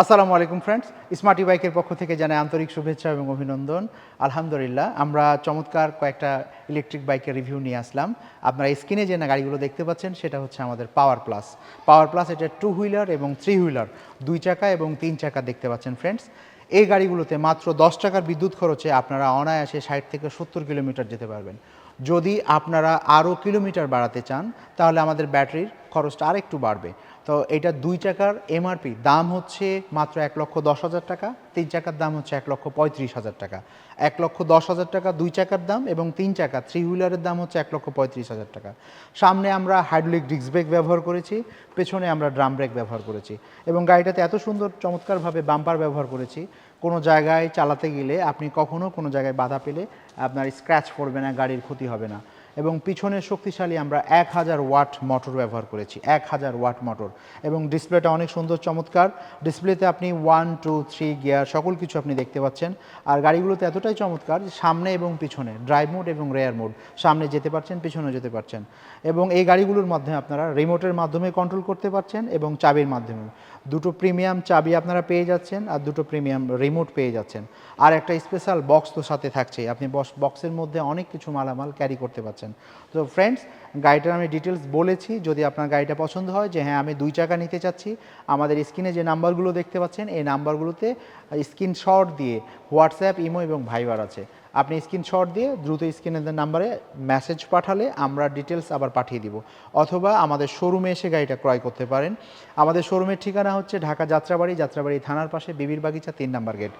আসসালামু আলাইকুম friends smarty বাইকের পক্ষ থেকে জানাই আন্তরিক শুভেচ্ছা এবং অভিনন্দন। আলহামদুলিল্লাহ, আমরা চমৎকার কয়েকটা ইলেকট্রিক বাইকের রিভিউ নিয়ে আসলাম। আপনারা স্ক্রিনে যে গাড়িগুলো দেখতে পাচ্ছেন, সেটা হচ্ছে আমাদের পাওয়ার প্লাস পাওয়ার প্লাস এটা টু হুইলার এবং থ্রি হুইলার দুই চাকা এবং তিন চাকা দেখতে পাচ্ছেন ফ্রেন্ডস এই গাড়িগুলোতে মাত্র দশ টাকার বিদ্যুৎ খরচে আপনারা অনায়াসে ষাট থেকে সত্তর কিলোমিটার যেতে পারবেন। যদি আপনারা আরও কিলোমিটার বাড়াতে চান, তাহলে আমাদের ব্যাটারির খরচটা আরেকটু বাড়বে। তো এটা দুই টাকার এমআরপি, দাম হচ্ছে মাত্র এক লক্ষ দশ হাজার টাকা। তিন চাকার দাম হচ্ছে এক লক্ষ পঁয়ত্রিশ হাজার টাকা। এক লক্ষ দশ হাজার টাকা দুই চাকার দাম এবং তিন চাকা থ্রি হুইলারের দাম হচ্ছে এক লক্ষ পঁয়ত্রিশ হাজার টাকা। সামনে আমরা হাইড্রোলিক ডিস্ক ব্রেক ব্যবহার করেছি, পেছনে আমরা ড্রাম ব্রেক ব্যবহার করেছি এবং গাড়িটাতে এত সুন্দর চমৎকারভাবে বাম্পার ব্যবহার করেছি, কোনো জায়গায় চালাতে গেলে আপনি কখনও কোনো জায়গায় বাধা পেলে আপনার স্ক্র্যাচ পড়বে না, গাড়ির ক্ষতি হবে না। এবং পিছনের শক্তিশালী আমরা এক হাজার ওয়াট মোটর ব্যবহার করেছি, এক হাজার ওয়াট মোটর এবং ডিসপ্লেটা অনেক সুন্দর, চমৎকার। ডিসপ্লেতে আপনি ওয়ান টু থ্রি গিয়ার সকল কিছু আপনি দেখতে পাচ্ছেন। আর গাড়িগুলোতে এতটাই চমৎকার সামনে এবং পিছনে ড্রাইভ মোড এবং রেয়ার মোড সামনে যেতে পারছেন, পিছনে যেতে পারছেন। এবং এই গাড়িগুলোর মাধ্যমে আপনারা রিমোটের মাধ্যমে কন্ট্রোল করতে পারছেন এবং চাবির মাধ্যমে। দুটো প্রিমিয়াম চাবি আপনারা পেয়ে যাচ্ছেন আর দুটো প্রিমিয়াম রিমোট পেয়ে যাচ্ছেন। আর একটা স্পেশাল বক্স তো সাথে থাকছেই। আপনি বক্সের মধ্যে অনেক কিছু মালামাল ক্যারি করতে পারছেন। তো ফ্রেন্ডস গাড়িটার আমি ডিটেলস বলেছি, যদি আপনার গাড়িটা পছন্দ হয় যে হ্যাঁ আমি দুই চাকা নিতে চাচ্ছি, আমাদের স্ক্রিনে যে নাম্বারগুলো দেখতে পাচ্ছেন, এই নাম্বারগুলোতে স্ক্রিনশট দিয়ে হোয়াটসঅ্যাপ ইমো এবং ভাইবার আছে। আপনি স্ক্রিনশট দিয়ে দ্রুত স্ক্রিনের নাম্বারে মেসেজ পাঠালে আমরা ডিটেলস আবার পাঠিয়ে দিব। অথবা আমাদের শোরুমে এসে গাড়িটা ক্রয় করতে পারেন। আমাদের শোরুমের ঠিকানা হচ্ছে ঢাকা যাত্রাবাড়ি যাত্রাবাড়ি থানার পাশে বিবির বাগিচা তিন নাম্বার গেট।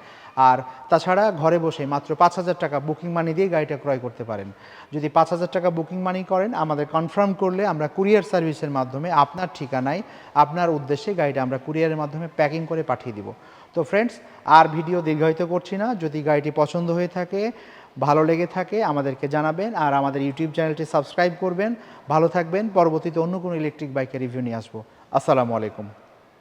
আর তাছাড়া ঘরে বসে মাত্র পাঁচ হাজার টাকা বুকিং মানি দিয়ে গাড়িটা ক্রয় করতে পারেন। যদি পাঁচ হাজার টাকা বুকিং মানি করেন আমাদের কনফার্ম করলে আমরা কুরিয়ার সার্ভিসের মাধ্যমে আপনার ঠিকানায়, আপনার উদ্দেশ্যে গাড়িটা আমরা কুরিয়ারের মাধ্যমে প্যাকিং করে পাঠিয়ে দিব। তো ফ্রেন্ডস আর ভিডিও দীর্ঘায়িত করছি না। যদি গাড়িটি পছন্দ হয়ে থাকে, ভালো লেগে থাকে, আমাদেরকে জানাবেন আর আমাদের ইউটিউব চ্যানেলটি সাবস্ক্রাইব করবেন। ভালো থাকবেন। পরবর্তীতে অন্য কোনো ইলেকট্রিক বাইকের রিভিউ নিয়ে আসব। আসসালামু আলাইকুম।